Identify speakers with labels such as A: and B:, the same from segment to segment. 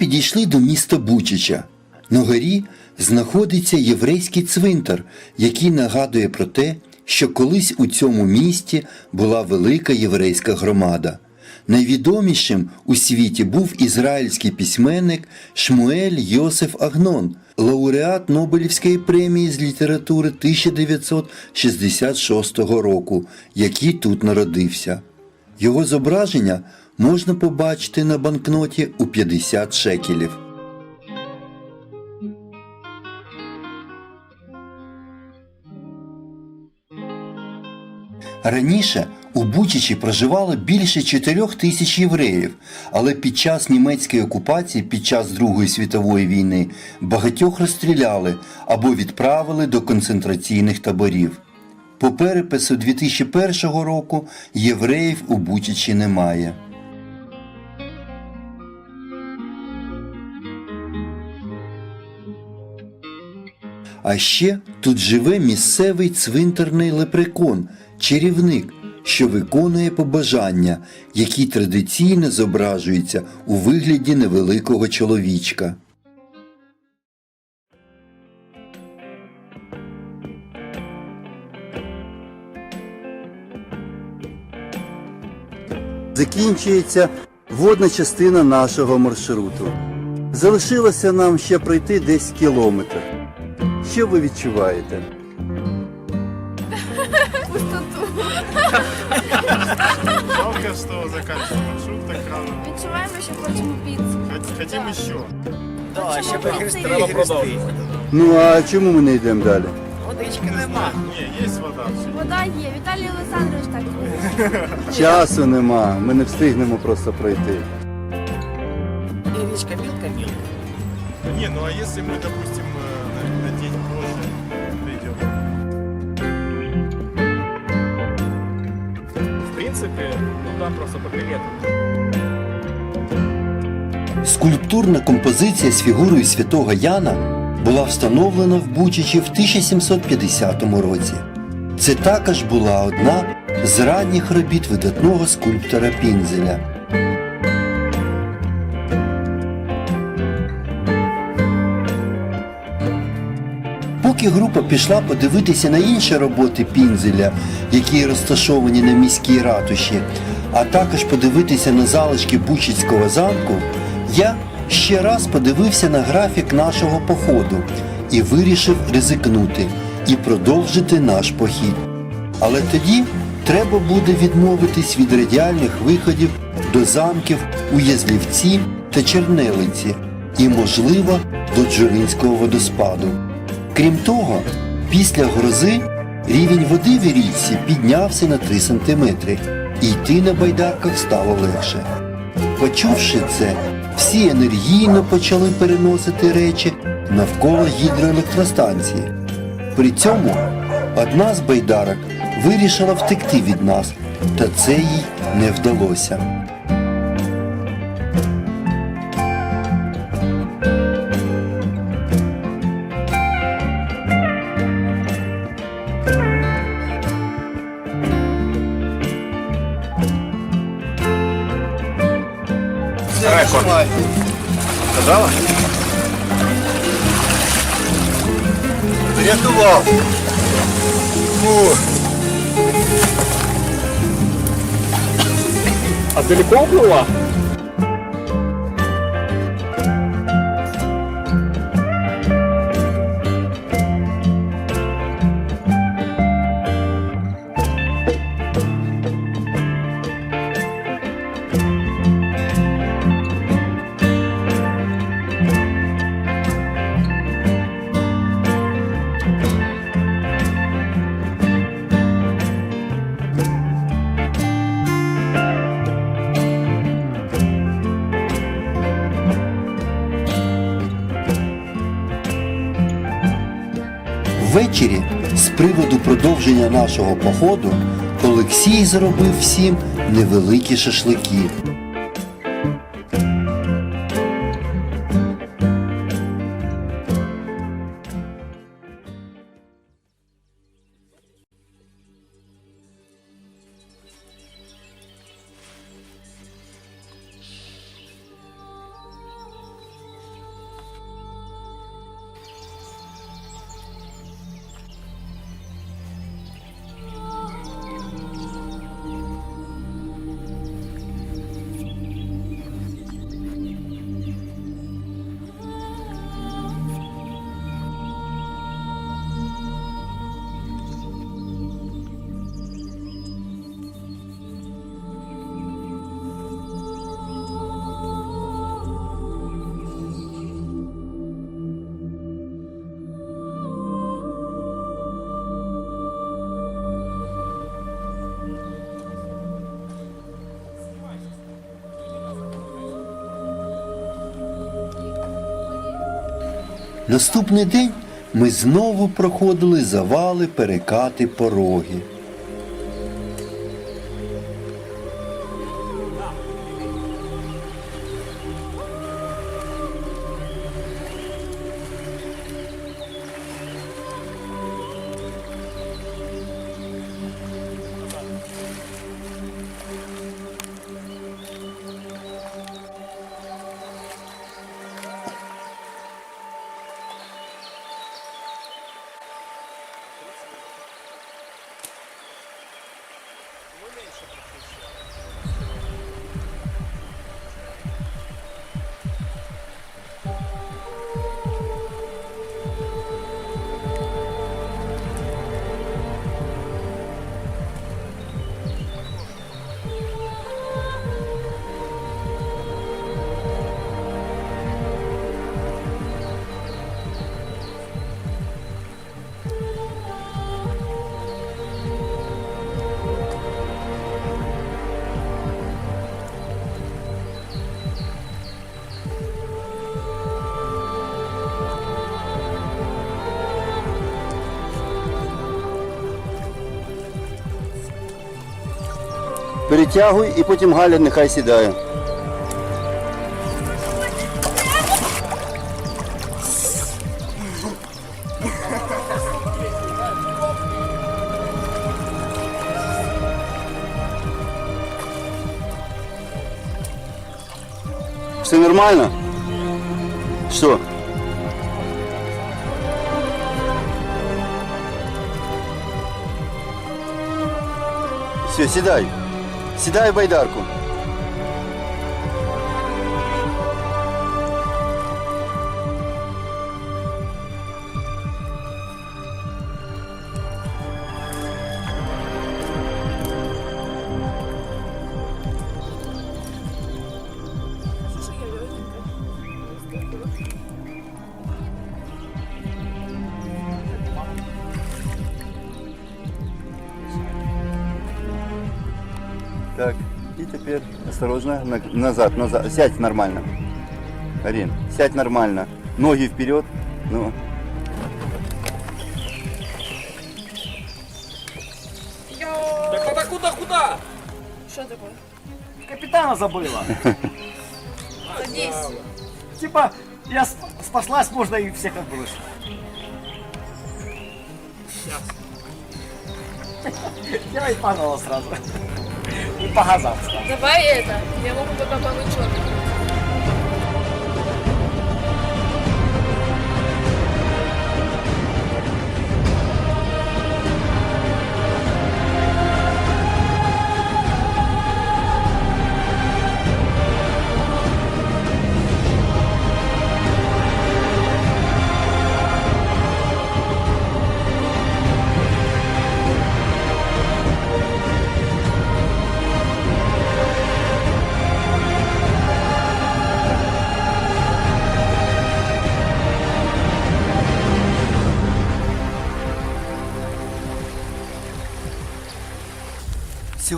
A: Підійшли до міста Бучича. На горі знаходиться єврейський цвинтар, який нагадує про те, що колись у цьому місті була велика єврейська громада. Найвідомішим у світі був ізраїльський письменник Шмуель Йосиф Агнон, лауреат Нобелівської премії з літератури 1966 року, який тут народився. Його зображення можна побачити на банкноті у 50 шекелів. Раніше у Бучичі проживало більше 4 тисяч євреїв, але під час німецької окупації під час Другої світової війни багатьох розстріляли або відправили до концентраційних таборів. По перепису 2001 року євреїв у Бучичі немає. А ще тут живе місцевий цвинтарний лепрекон, чарівник, що виконує побажання, які традиційно зображуються у вигляді невеликого чоловічка. Закінчується водна частина нашого маршруту. Залишилося нам ще пройти десь кілометр. Що ви відчуваєте?
B: Пустоту.
C: Жалко, что заканчивается маршрут так рано.
B: Відчуваємо, що хочемо піцу.
C: Хот- Хотим еще.
D: Да, ще треба продовжувати.
A: Ну а чому ми не йдемо далі?
D: Водички нема.
C: Не, есть вода.
B: Вода є. Віталій Олександрович так робить.
A: Часу нема, ми не встигнемо просто пройти.
D: І річка мілка мілка.
C: Не, ну а если мы, допустим,
D: В ну там просто по.
A: Скульптурна композиція з фігурою святого Яна була встановлена в Бучичі в 1750 році. Це також була одна з ранніх робіт видатного скульптора Пінзеля. Поки група пішла подивитися на інші роботи Пінзеля, які розташовані на міській ратуші, а також подивитися на залишки Бучицького замку, я ще раз подивився на графік нашого походу і вирішив ризикнути і продовжити наш похід. Але тоді треба буде відмовитись від радіальних виходів до замків у Язлівці та Чернелиці і, можливо, до Джуринського водоспаду. Крім того, після грози рівень води в річці піднявся на 3 сантиметри, і йти на байдарках стало легше. Почувши це, всі енергійно почали переносити речі навколо гідроелектростанції. При цьому одна з байдарок вирішила втекти від нас, та це їй не вдалося. Рекорд.
C: Сказала?
A: Рятував. Ну Фу.
D: А далеко уплыла?
A: thank you продовження нашого походу, Олексій зробив всім невеликі шашлики. Наступний день ми знову проходили завали, перекати, пороги. Перетягуй і потім Галя нехай сідає. Все нормально? Что? Все, сідай. Сідай в байдарку. И теперь осторожно на- назад, назад. Сядь нормально. Арин, сядь нормально. Ноги вперед. Ну.
D: Так куда, куда, куда?
B: Що таке?
E: Капитана забыла.
B: Садись.
E: Типа, я сп- спаслась, можно и всех отбросить. Делай паново сразу. И по газам сразу.
B: Давай это. Я могу потом помыть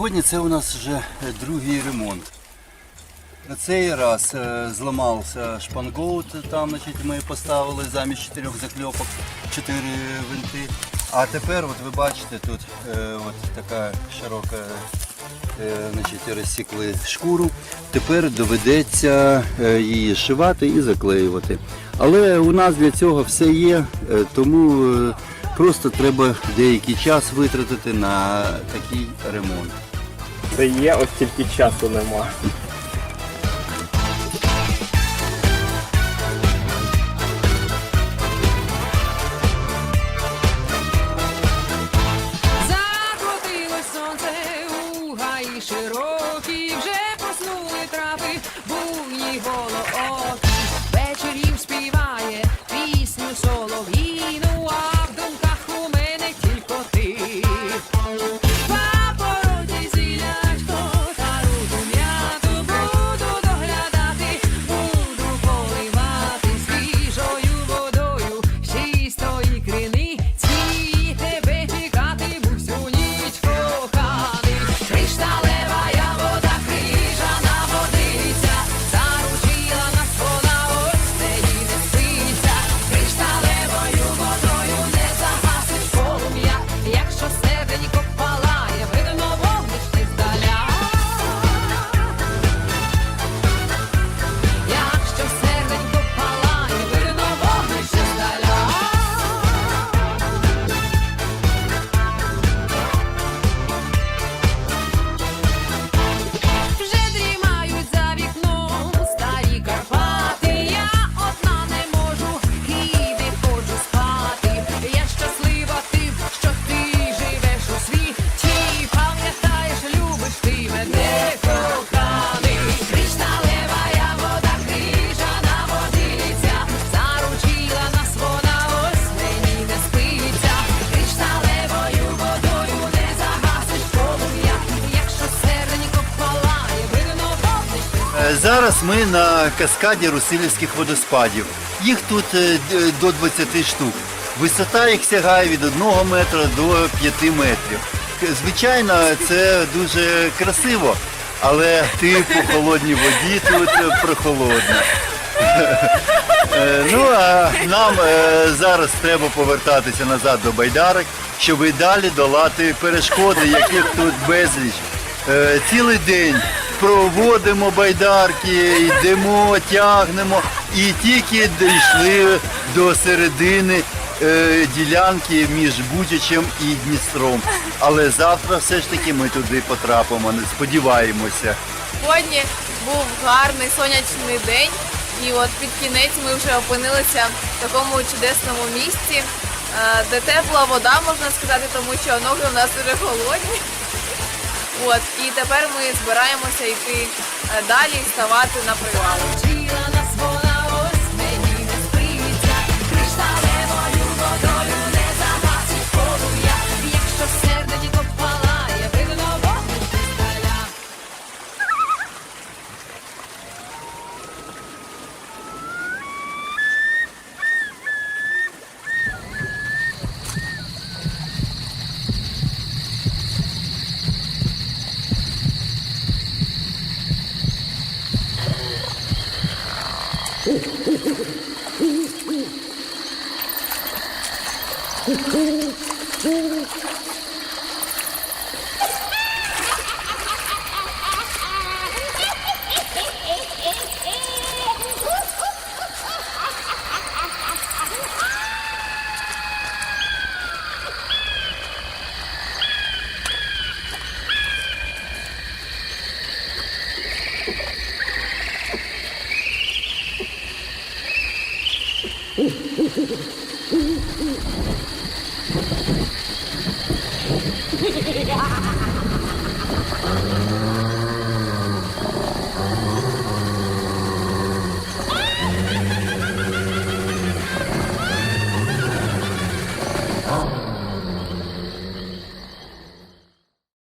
A: Сьогодні це у нас вже другий ремонт. На цей раз е, зламався шпангоут, там значить, ми поставили замість чотирьох закльопок чотири винти. А тепер от ви бачите тут е, от така широка е, значить, розсікли шкуру. Тепер доведеться е, її шивати і заклеювати. Але у нас для цього все є, е, тому просто треба деякий час витратити на такий ремонт.
D: Це є, ось тільки часу нема.
F: Закрутилось сонце у гаї широкі, вже
A: Зараз ми на каскаді Русилівських водоспадів. Їх тут е, до 20 штук. Висота їх сягає від 1 метра до 5 метрів. Звичайно, це дуже красиво, але ти по холодній воді тут прохолодно. Е, Ну а нам е, зараз треба повертатися назад до байдарок, щоб і далі долати перешкоди, яких тут безліч. Цілий день проводимо байдарки, йдемо, тягнемо і тільки дійшли до середини е, ділянки між Бучачем і Дністром. Але завтра все ж таки ми туди потрапимо, не сподіваємося.
B: Сьогодні був гарний сонячний день, і от під кінець ми вже опинилися в такому чудесному місці, е, де тепла вода, можна сказати, тому що ноги у нас дуже холодні. От, і тепер ми збираємося йти е, далі і ставати на привал.